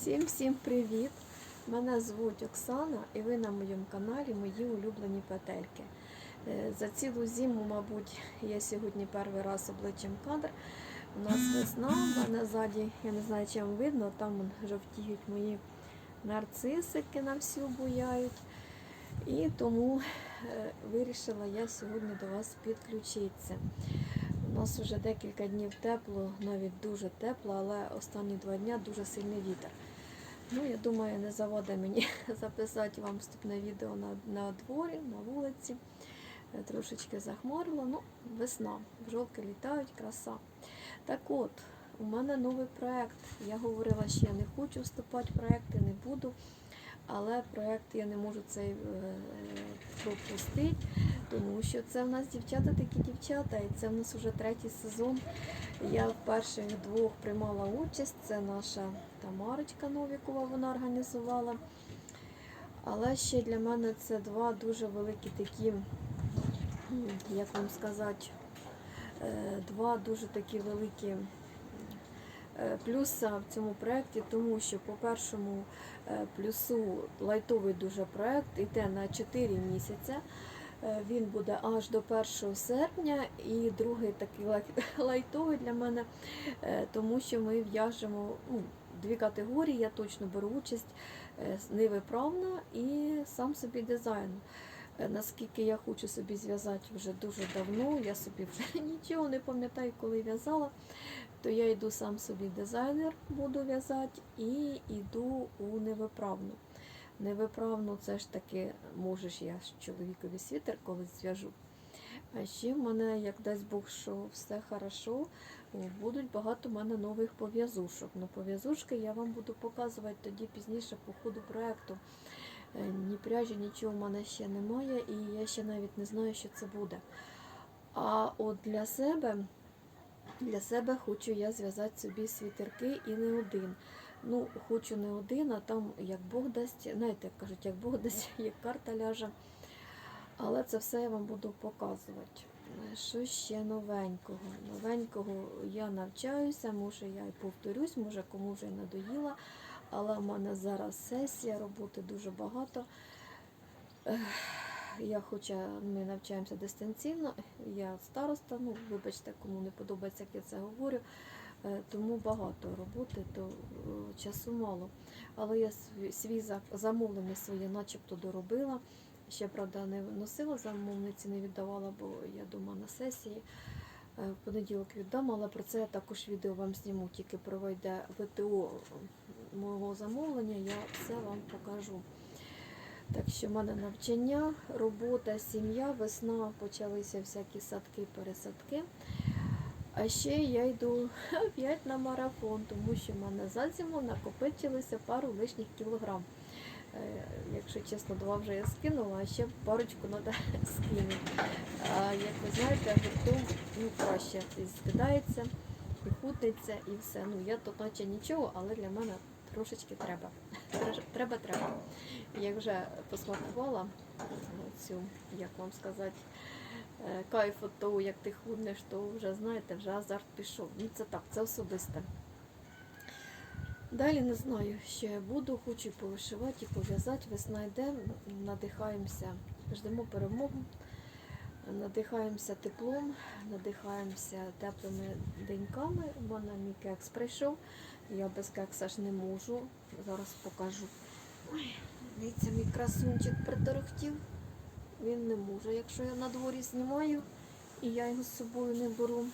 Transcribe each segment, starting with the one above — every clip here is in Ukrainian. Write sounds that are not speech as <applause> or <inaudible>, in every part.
Всім-всім привіт! Мене звуть Оксана і ви на моєму каналі Мої улюблені петельки. Е, За цілу зиму, мабуть, я сьогодні перший раз обличчям кадр. У нас весна, в мене ззаді, я не знаю, чи вам видно, там жовтіють мої нарцисики на всю буяють. І тому е, вирішила я сьогодні до вас підключитися. У нас вже декілька днів тепло, навіть дуже тепло, але останні два дні дуже сильний вітер. Ну, я думаю, не заводи мені <laughs> записати вам вступне відео на, на дворі, на вулиці. Е, Трошечки захмарило. Ну, весна, бджолки літають, краса. Так от, у мене новий проєкт. Я говорила, що я не хочу вступати в проєкти, не буду. Але проєкт я не можу цей е, пропустити, тому що це в нас дівчата такі дівчата, і це в нас вже третій сезон. Я в перших двох приймала участь. Це наша Тамарочка Новікова, вона організувала. Але ще для мене це два дуже великі такі, як вам сказати, е, два дуже такі великі плюса в цьому проєкті, тому що по першому е, плюсу лайтовий дуже проєкт йде на 4 місяці. Е, Він буде аж до 1 серпня, і другий такий лай- <laughs> лайтовий для мене, е, тому що ми в'яжемо ну, дві категорії. Я точно беру участь е, невиправна і сам собі дизайн. Е, Наскільки я хочу собі зв'язати вже дуже давно, я собі вже <laughs> нічого не пам'ятаю, коли в'язала, то я йду сам собі дизайнер, буду в'язати і йду у невиправну. Невиправну це ж таки можеш я чоловікові світер колись зв'яжу. А ще в мене, як дасть Бог, що все хорошо, будуть багато в мене нових пов'язушок. Ну, пов'язушки я вам буду показувати тоді пізніше по ходу проєкту. Е, Ні пряжі, нічого в мене ще немає, і я ще навіть не знаю, що це буде. А от для себе, для себе хочу я зв'язати собі світерки і не один. Ну, хочу не один, а там як Бог дасть, знаєте, як кажуть, як Бог дасть, <laughs> як карта ляже. Але це все я вам буду показувати. Що ще новенького? Новенького я навчаюся, може я і повторюсь, може кому вже надоїла. Але в мене зараз сесія, роботи дуже багато. Я хоча ми навчаємося дистанційно, я староста, ну вибачте, кому не подобається, як я це говорю. Е, Тому багато роботи, то е, часу мало. Але я свій- замовлення своє начебто доробила. Ще, правда, не носила замовниці, не віддавала, бо я дома на сесії. Е, В понеділок віддам, але про це я також відео вам зніму, тільки проведе ВТО мого замовлення, я все вам покажу. Так що в мене навчання, робота, сім'я, весна, почалися всякі садки, пересадки. А ще я йду <laughs> опять на марафон, тому що в мене за зиму накопичилося пару лишніх кілограм. Е, Якщо чесно, два вже я скинула, а ще парочку треба <laughs> скинути. Як ви знаєте, гуртом ну, краще і скидається, і хутиться, і все. Ну я тут наче нічого, але для мене трошечки треба. Треба, треба. Як вже посмакувала е, цю, як вам сказати, е, кайф від того, як ти худнеш, то вже знаєте, вже азарт пішов. Ну це так, це особисте. Далі не знаю, що я буду, хочу повишивати і пов'язати. Весна йде, надихаємося, ждемо перемогу, надихаємося теплом, надихаємося теплими деньками. Мене мій кекс прийшов. Я без кекса ж не можу. Зараз покажу. Ой, дивіться, мій красунчик приторохтів. Він не може, якщо я на дворі знімаю і я його з собою не беру.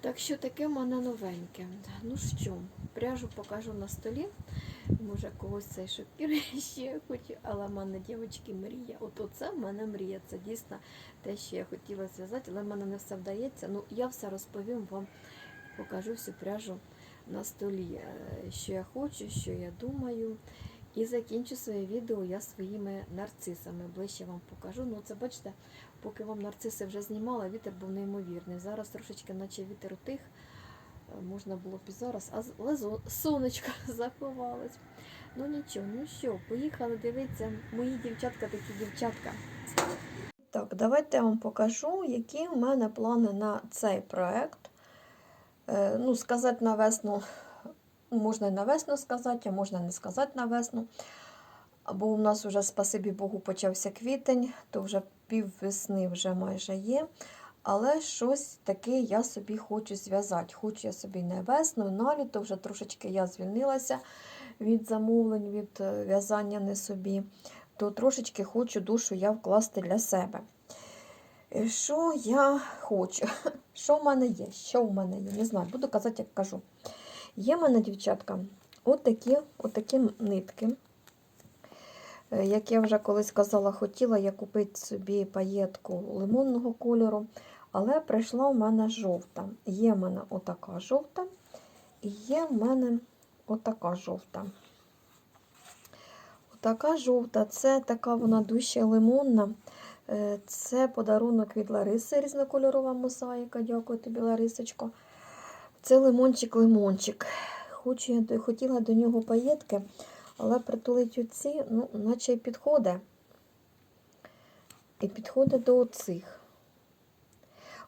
Так що таке в мене новеньке. Ну що, пряжу покажу на столі. Може когось це шокірує ще хочу, але в мене дівчатки мрія. От оце в мене мрія. Це дійсно те, що я хотіла зв'язати, але в мене не все вдається. Ну, я все розповім вам, покажу всю пряжу на столі, е, що я хочу, що я думаю. І закінчу своє відео я своїми нарцисами. Ближче вам покажу. Ну, це бачите, поки вам нарциси вже знімала, вітер був неймовірний. Зараз трошечки, наче вітер утих, е, можна було б і зараз, але сонечко <laughs> заховалось. Ну нічого, ну що, поїхали дивитися. Мої дівчатка такі дівчатка. Так, давайте я вам покажу, які в мене плани на цей проект. Е, Ну, сказати на весну Можна і на весну сказати, а можна не сказати на весну. Бо у нас вже, спасибі Богу, почався квітень, то вже пів весни вже майже є. Але щось таке я собі хочу зв'язати. Хочу я собі не весну, на літо вже трошечки я звільнилася від замовлень, від е, в'язання не собі, то трошечки хочу душу я вкласти для себе. Е, Що я хочу? <laughs> Що в мене є? Що в мене є? Не знаю, буду казати, як кажу. Є в мене, дівчатка, отакі, отакі нитки. Е, Як я вже колись казала, хотіла я купити собі паєтку лимонного кольору, але прийшла в мене жовта. Є в мене отака жовта, і є в мене отака жовта. Отака жовта, це така вона дужче лимонна. Е, Це подарунок від Лариси, різнокольорова мозаїка. Дякую тобі, Ларисочко. Це лимончик-лимончик. Хочу я хотіла до нього паєтки, але притулить оці, ну, наче й підходить. І підходить до оцих.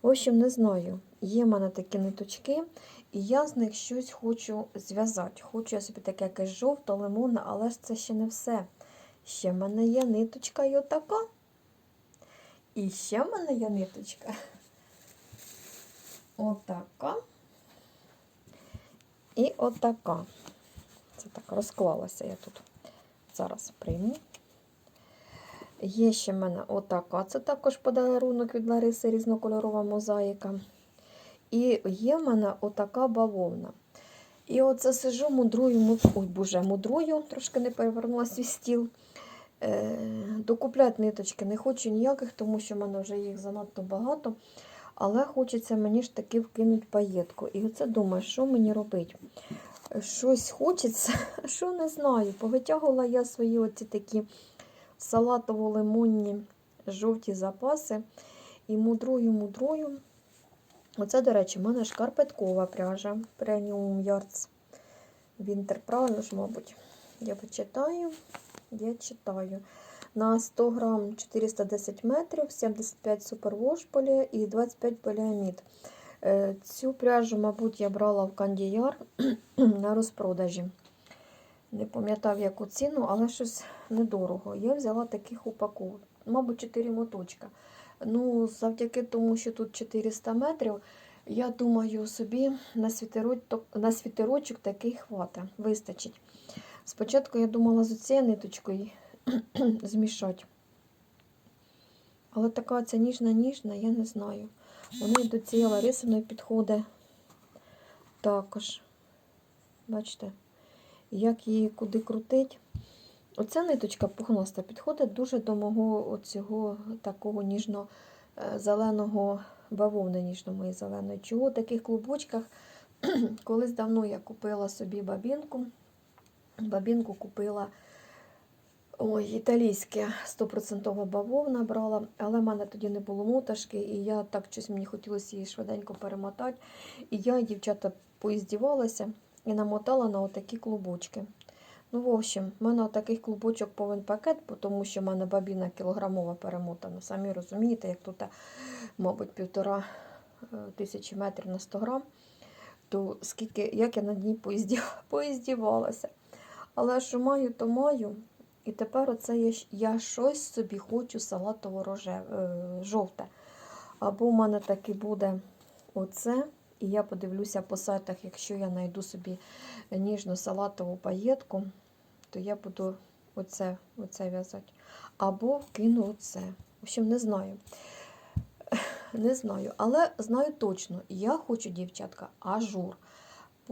В общем, не знаю. Є в мене такі ниточки, і я з них щось хочу зв'язати. Хочу я собі таке якесь жовто, лимонне, але ж це ще не все. Ще в мене є ниточка і отака. І ще в мене є ниточка. Отака. І отака. Це так розклалася я тут. Зараз прийму. Є ще в мене отака. Це також подарунок від Лариси різнокольорова мозаїка. І є в мене отака бавовна. І оце сижу, мудрую, муд- ой, боже, мудрую, трошки не перевернула свій стіл. Е, докупляти ниточки не хочу ніяких, тому що в мене вже їх занадто багато. Але хочеться мені ж таки вкинути паєтку. І оце думаю, що мені робити. Щось хочеться, <laughs> що не знаю. Повитягувала я свої оці такі салатово-лимонні жовті запаси. І мудрую, мудрую. Оце, до речі, в мене шкарпеткова пряжа Premium Yards Winter, правильно мабуть. Я почитаю. Я читаю. На 100 грам 410 метрів, 75 супервош полія і 25 поліамід. Е, Цю пряжу, мабуть, я брала в Кандіяр <clears throat> на розпродажі. Не пам'ятав, яку ціну, але щось недорого. Я взяла таких упаковок, мабуть, 4 моточка. Ну, завдяки тому, що тут 400 метрів, я думаю, собі на світерочок такий хвата, вистачить. Спочатку я думала з цією ниточкою <clears throat> змішати. Але така ця ніжна-ніжна, я не знаю. Вона й до цієї Ларисиної підходить також. Бачите, як її куди крутить. Оця ниточка пухнаста підходить дуже до мого оцього такого ніжно-зеленого бавовни ніжно-моєї зеленої. Чого в таких клубочках? <clears throat> Колись давно я купила собі бабінку. Бабінку купила ой, італійське 100% бавовна брала, але в мене тоді не було моташки, і я так щось мені хотілося її швиденько перемотати. І я, дівчата, поіздівалася і намотала на отакі клубочки. Ну, в общем, в мене отаких клубочок повен пакет, тому що в мене бабіна кілограмова перемотана. Самі розумієте, як тут, мабуть, півтора е, тисячі метрів на 100 грам, то скільки, як я на дні поїздів, <laughs> поїздівалася. Але що маю, то маю. І тепер оце я, я щось собі хочу салатово роже, жовте. Або в мене таки буде оце. І я подивлюся по сайтах, якщо я знайду собі ніжну салатову паєтку, то я буду оце, оце в'язати. Або вкину оце. В общем, не знаю. Не знаю, але знаю точно, я хочу, дівчатка, ажур.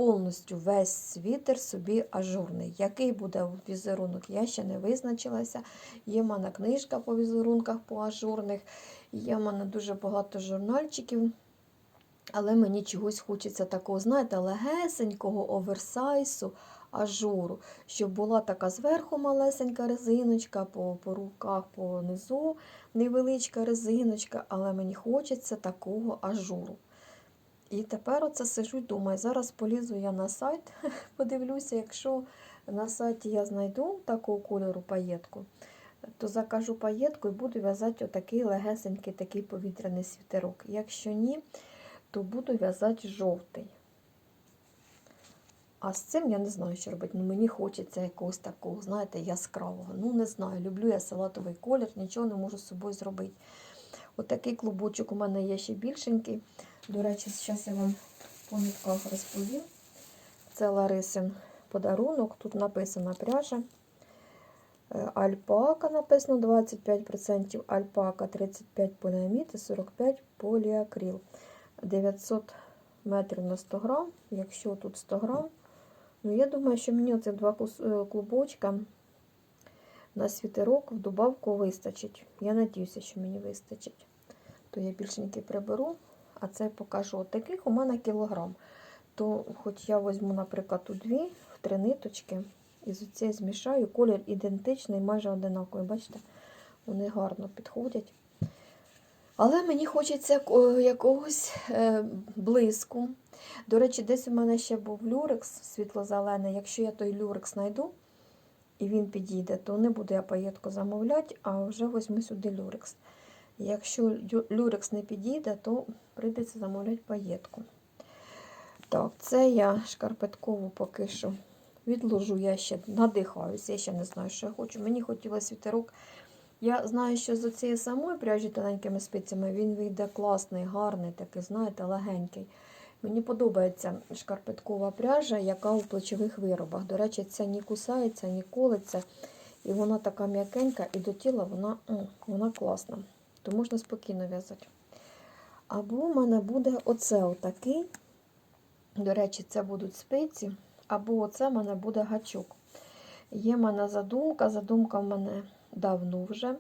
Повністю весь світер собі ажурний. Який буде візерунок, я ще не визначилася. Є в мене книжка по візерунках по ажурних, є в мене дуже багато журнальчиків. Але мені чогось хочеться такого, знаєте, легесенького оверсайсу, ажуру, щоб була така зверху малесенька резиночка, по, по руках, по низу невеличка резиночка, але мені хочеться такого ажуру. І тепер оце сижу і думаю, зараз полізу я на сайт, <laughs> подивлюся, якщо на сайті я знайду такого кольору паєтку, то закажу паєтку і буду в'язати отакий легесенький такий повітряний світерок. Якщо ні, то буду в'язати жовтий. А з цим я не знаю, що робити. Ну, мені хочеться якогось такого, знаєте, яскравого. Ну, не знаю, люблю я салатовий колір, нічого не можу з собою зробити. Отакий клубочок у мене є ще більшенький. До речі, зараз я вам по нитках розповім. Це Ларисин подарунок. Тут написана пряжа. Е, Альпака написано 25%, альпака 35 поліамід і 45 поліакрил. 900 метрів на 100 грам. Якщо тут 100 грам, ну я думаю, що мені оцих два е, клубочка на світерок в добавку вистачить. Я надіюся, що мені вистачить. То я більшенький приберу, а це покажу. От таких у мене кілограм. То хоч я візьму, наприклад, у дві, в три ниточки, і з оцієї змішаю. Колір ідентичний, майже одинаковий. Бачите, вони гарно підходять. Але мені хочеться е, якогось е, блиску. До речі, десь у мене ще був люрекс світло-зелений. Якщо я той люрекс знайду і він підійде, то не буду я паєтку замовляти, а вже візьму сюди люрекс. Якщо люрекс не підійде, то прийдеться замовляти паєтку. Так, це я шкарпеткову поки що відложу, я ще надихаюся, я ще не знаю, що я хочу. Мені хотілося вітерок. Я знаю, що з цієї самої пряжі тоненькими спицями він вийде класний, гарний, такий, знаєте, легенький. Мені подобається шкарпеткова пряжа, яка у плечових виробах. До речі, ця не кусається, не колиться. І вона така м'якенька, і до тіла вона, вона класна. То можна спокійно в'язати. Або в мене буде оце отакий. До речі, це будуть спиці. Або оце в мене буде гачок. Є в мене задумка. Задумка в мене давно вже.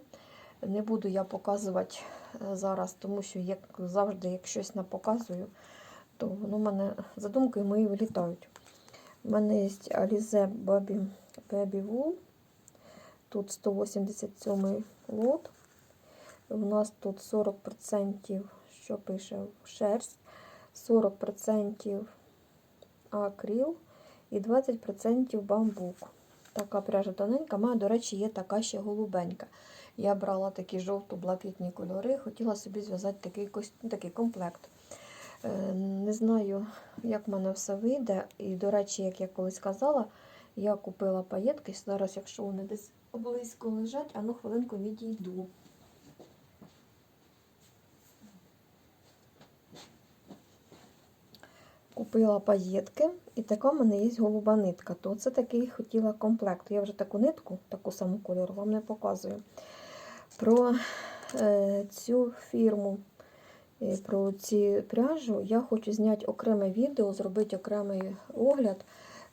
Не буду я показувати е, зараз, тому що як завжди, як щось не показую, то воно в мене задумки мої вилітають. У мене є Alize Baby, Baby Wool. Тут 187 лот. У нас тут 40%, що пише, шерсть, 40% акрил і 20% бамбук. Така пряжа тоненька. Мене, до речі, є така ще голубенька. Я брала такі жовто-блакитні кольори, хотіла собі зв'язати такий, такий комплект. Е, Не знаю, як в мене все вийде. І, до речі, як я колись казала, я купила паєтки. Зараз, якщо вони десь близько лежать, а ну хвилинку відійду. Купила паєтки, і така в мене є голуба нитка. То це такий хотіла комплект. Я вже таку нитку, таку саму кольору, вам не показую. Про е, цю фірму, е, про ці пряжу я хочу зняти окреме відео, зробити окремий огляд.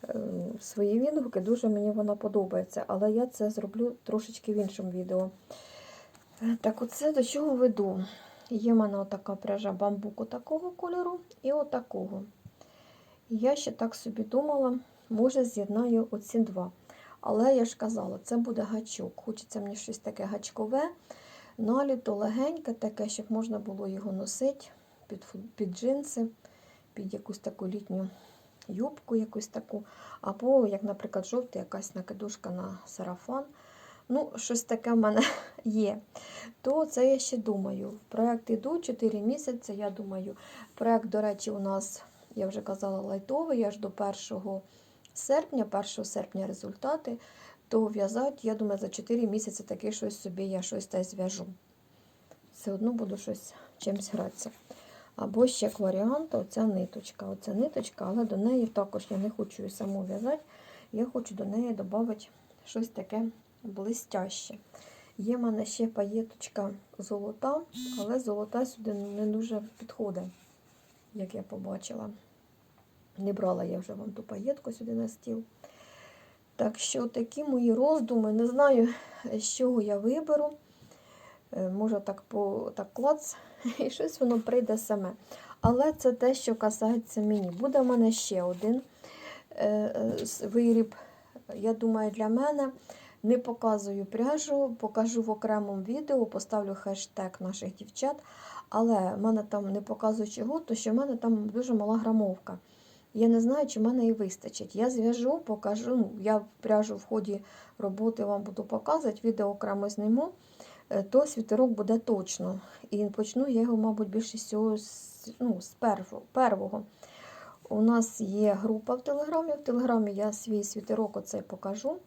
Е, свої відгуки, дуже мені вона подобається, але я це зроблю трошечки в іншому відео. Е, Так, оце до чого веду. Є в мене отака пряжа бамбуку такого кольору і отакого. Я ще так собі думала, може з'єднаю оці два. Але я ж казала, це буде гачок. Хочеться мені щось таке гачкове, наліто легеньке, таке, щоб можна було його носити під, під джинси, під якусь таку літню юбку, якусь таку. Або, як, наприклад, жовта якась накидушка на сарафан. Ну, щось таке в мене <laughs> є. То це я ще думаю. Проект іду 4 місяці. Я думаю, проект, до речі, у нас, я вже казала, лайтовий, аж до 1 серпня, 1 серпня результати. То в'язати, я думаю, за 4 місяці таки щось собі я щось та зв'яжу. Все одно буду щось чимось гратися. Або ще як варіант, оця ниточка. Оця ниточка, але до неї також я не хочу її саму в'язати. Я хочу до неї додати щось таке блистяще. Є в мене ще паєточка золота, але золота сюди не дуже підходить, як я побачила. Не брала я вже вам ту паєтку сюди на стіл. Так що такі мої роздуми. Не знаю, з чого я виберу. Е, Може так по так клац, <laughs> і щось воно прийде саме. Але це те, що касається мені. Буде в мене ще один е, е, виріб. Я думаю, для мене. Не показую пряжу, покажу в окремому відео, поставлю хештег наших дівчат. Але в мене там не показую чого, то що в мене там дуже мала грамовка. Я не знаю, чи мене і вистачить. Я зв'яжу, покажу. Ну, я пряжу в ході роботи вам буду показувати, відео окремо зніму, е, то світерок буде точно. І почну я його, мабуть, більше всього з, ну, з перво-. У нас є група в Телеграмі. В Телеграмі я свій світерок оцей покажу,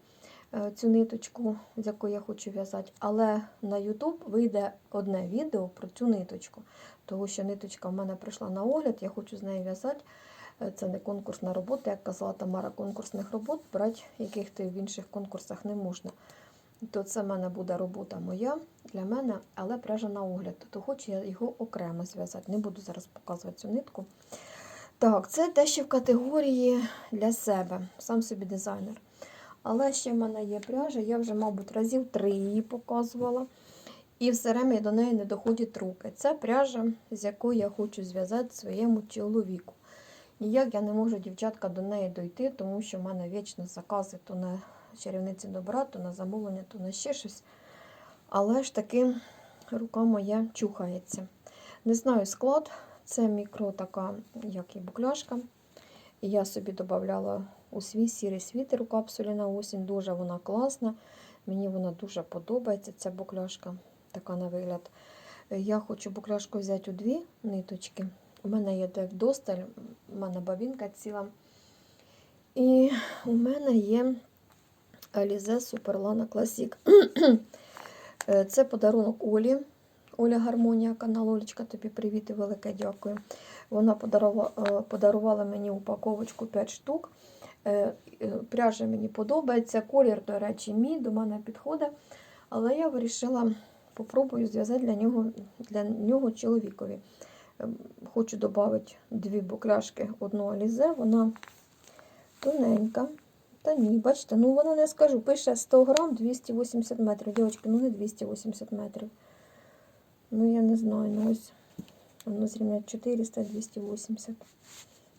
е, цю ниточку, з якої я хочу в'язати. Але на YouTube вийде одне відео про цю ниточку. Тому що ниточка в мене прийшла на огляд, я хочу з нею в'язати. Е, Це не конкурсна робота, як казала Тамара, конкурсних робот, брати яких ти в інших конкурсах не можна. То це в мене буде робота моя для мене, але пряжа на огляд. То хочу я його окремо зв'язати. Не буду зараз показувати цю нитку. Так, це те, що в категорії для себе, сам собі дизайнер. Але ще в мене є пряжа, я вже, мабуть, разів три її показувала. І все время до неї не доходять руки. Це пряжа, з якою я хочу зв'язати своєму чоловіку. Ніяк я не можу, дівчатка, до неї дойти, тому що в мене вічно закази то на чарівниці добра, то на замовлення, то на ще щось. Але ж таки рука моя чухається. Не знаю склад, це мікро така, як і букляшка. І я собі додавала у свій сірий світер у капсулі на осінь. Дуже вона класна. Мені вона дуже подобається, ця букляшка, така на вигляд. Я хочу букляшку взяти у дві ниточки. У мене є де вдосталь, у мене бабінка ціла. І у мене є Alize Superlana Classic. Е, Це подарунок Олі. Оля Гармонія, канал Олечка, тобі привіт і велике дякую. Вона подарувала, е, подарувала мені упаковочку 5 штук. Е, е, Пряжа мені подобається. Колір, до речі, мій до мене підходить. Але я вирішила попробую зв'язати для нього, для нього чоловікові. Ем, Хочу додати дві букляшки, одну Алізе. Вона тоненька. Та ні, бачите, ну вона не скажу. Пише 100 грам 280 метрів. Дівчатки, ну не 280 метрів. Ну, я не знаю, ну ось воно зрівняти 400 280.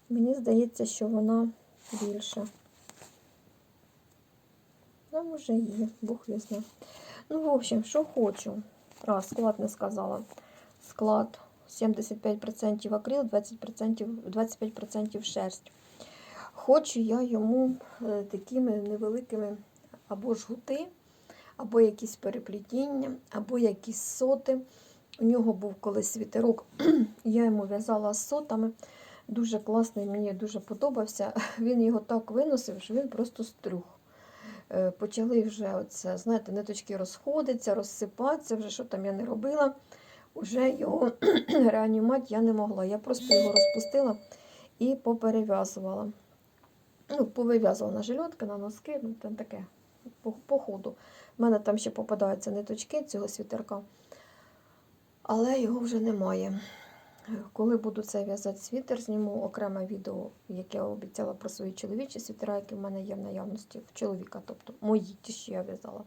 Мені здається, що вона більша. Ну, може є, Бог знає. Ну, в общем, що хочу. А, склад не сказала. Склад 75% акрил, 20%, 25% шерсть. Хочу я йому е, такими невеликими або жгути, або якісь переплетіння, або якісь соти. У нього був колись світерок, <clears throat> я йому в'язала з сотами. Дуже класний, мені дуже подобався. <laughs> Він його так виносив, що він просто стрюх. Е, Почали вже, оце, знаєте, ниточки розходиться, розсипатися, вже що там я не робила. Уже його <clears throat> реанімати я не могла. Я просто його розпустила і поперев'язувала. Ну, повив'язувала на жильотки, на носки, ну там таке по, по ходу. У мене там ще попадаються ниточки цього світерка, але його вже немає. Коли буду це в'язати світер, зніму окреме відео, яке я обіцяла про свої чоловічі світера, які в мене є в наявності в чоловіка, тобто мої ті, що я в'язала.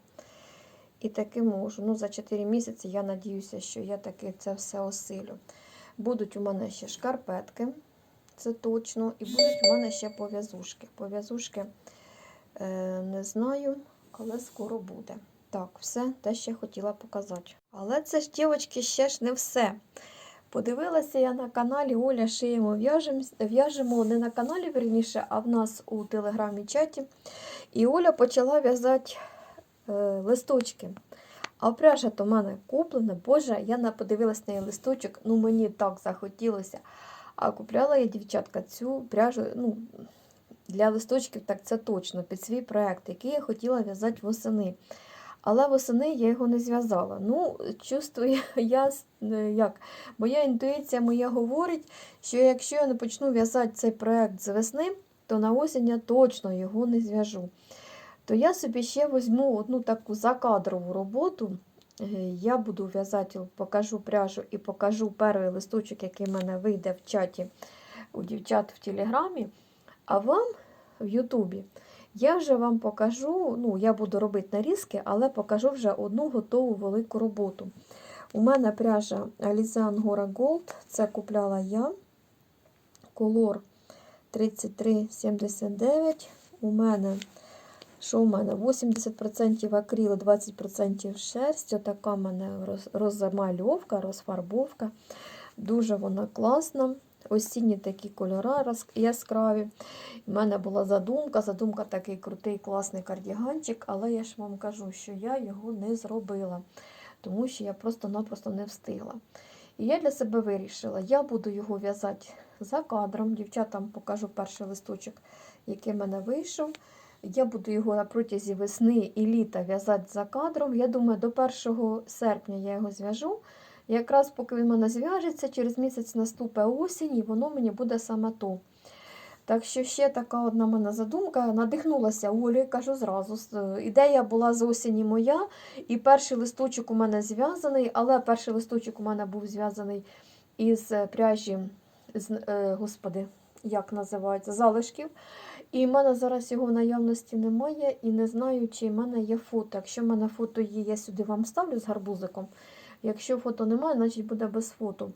І таки можу. Ну, за 4 місяці я надіюся, що я таки це все осилю. Будуть у мене ще шкарпетки, це точно. І будуть у мене ще пов'язушки. Пов'язушки е, не знаю, але скоро буде. Так, все те, я хотіла показати. Але це ж, дівчатки, ще ж не все. Подивилася я на каналі Оля Шиємо в'яжемо, не на каналі, верніше, а в нас у телеграмі-чаті. І Оля почала в'язати листочки. А пряжа то в мене куплена. Боже, я подивилась на її листочок, ну мені так захотілося. А купляла я, дівчатка, цю пряжу ну, для листочків, так це точно, під свій проект, який я хотіла в'язати восени. Але восени я його не зв'язала. Ну, чувствую, <laughs> я е, як, моя інтуїція моя говорить, що якщо я не почну в'язати цей проект з весни, то на осінь я точно його не зв'яжу. То я собі ще візьму одну таку закадрову роботу. Е, Я буду в'язати, покажу пряжу і покажу перший листочок, який в мене вийде в чаті у дівчат в Телеграмі. А вам в Ютубі я вже вам покажу, ну, я буду робити нарізки, але покажу вже одну готову велику роботу. У мене пряжа Alize Angora Gold, це купляла я. Колор 33,79. У мене, що у мене? 80% акрил, 20% шерсть. Отака в мене розмальовка, розфарбовка. Дуже вона класна. Осінні такі кольори яскраві. У мене була задумка. Задумка такий крутий, класний кардіганчик, але я ж вам кажу, що я його не зробила, тому що я просто-напросто не встигла. І я для себе вирішила, я буду його в'язати за кадром. Дівчатам покажу перший листочок, який в мене вийшов. Я буду його на протязі весни і літа в'язати за кадром. Я думаю, до 1 серпня я його зв'яжу. Якраз поки він мене зв'яжеться, через місяць наступить осінь, і воно мені буде саме то. Так що ще така одна мене задумка. Надихнулася Олі, кажу зразу. Ідея була з осені моя, і перший листочок у мене зв'язаний, але перший листочок у мене був зв'язаний із е, пряжі, з, е, господи, як називається, залишків. І в мене зараз його в наявності немає, і не знаю, чи в мене є фото. Якщо в мене фото є, я сюди вам ставлю з гарбузиком. Якщо фото немає, значить буде без фото.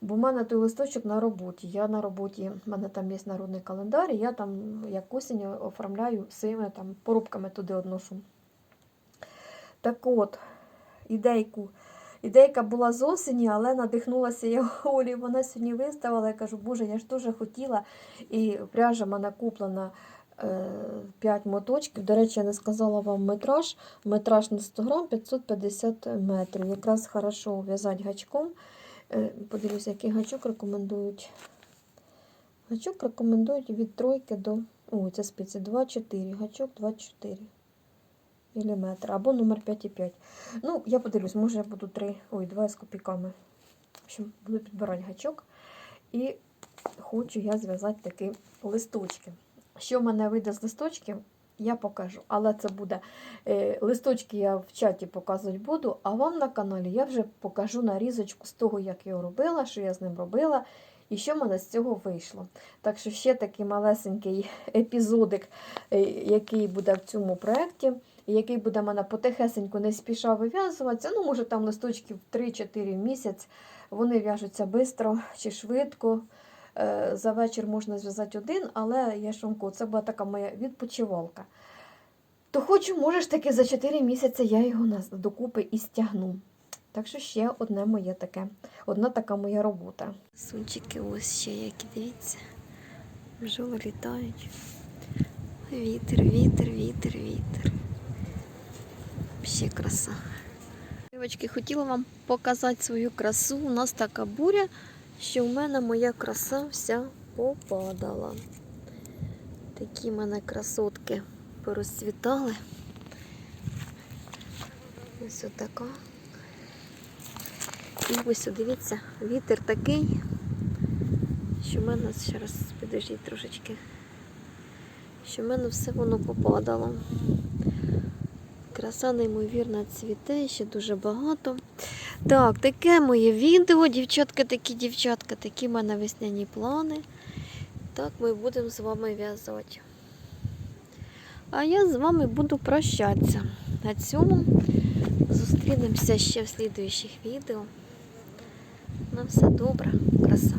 Бо в мене той листочок на роботі. Я на роботі, в мене там є народний календар, і я там як осінь оформляю своїми там порубками туди одношу. Так от, ідейку. Ідейка була з осені, але надихнулася я <laughs> Олі. Вона сьогодні виставила. Я кажу, боже, я ж теж хотіла. І пряжа мене куплена 5 моточків. До речі, я не сказала вам метраж. Метраж на 100 грам 550 метрів. Якраз хорошо в'язати гачком. Е, Подивлюся, який гачок рекомендують. Гачок рекомендують від тройки до. О, це спиці 2,4. Гачок 2,4 мм. Або номер 5,5. Ну, я подивлюсь, може я буду 3, ой, 2 з копійками. В общем, буду підбирати гачок. І хочу я зв'язати такі листочки. Що в мене вийде з листочків, я покажу. Але це буде е, листочки я в чаті показувати буду, а вам на каналі я вже покажу нарізочку з того, як я робила, що я з ним робила. І що в мене з цього вийшло. Так що ще такий малесенький епізодик, е, який буде в цьому проєкті, який буде мене потихесенько не спіша вив'язуватися. Ну, може, там листочків 3-4 в місяць. Вони в'яжуться швидко чи швидко. Е, За вечір можна зв'язати один, але я кажу, це була така моя відпочивалка. То хочу, може ж таки за 4 місяці я його докупи і стягну. Так що ще одне моє таке, одна така моя робота. Сунчики ось ще які, дивіться. Бджоли літають. Вітер, вітер, вітер, вітер. Ще краса. Дівчатки, хотіла вам показати свою красу. У нас така буря, що в мене моя краса вся попадала. Такі в мене красотки порозцвітали. Ось отака. І ось дивіться, вітер такий, що в мене ще раз підождіть трошечки, що в мене все воно попадало. Краса неймовірна цвіте, ще дуже багато. Так, таке моє відео, дівчатка, такі дівчатка, такі мене весняні плани. Так ми будемо з вами в'язати. А я з вами буду прощатися. На цьому зустрінемося ще в слідуючих відео. На все добре, краса.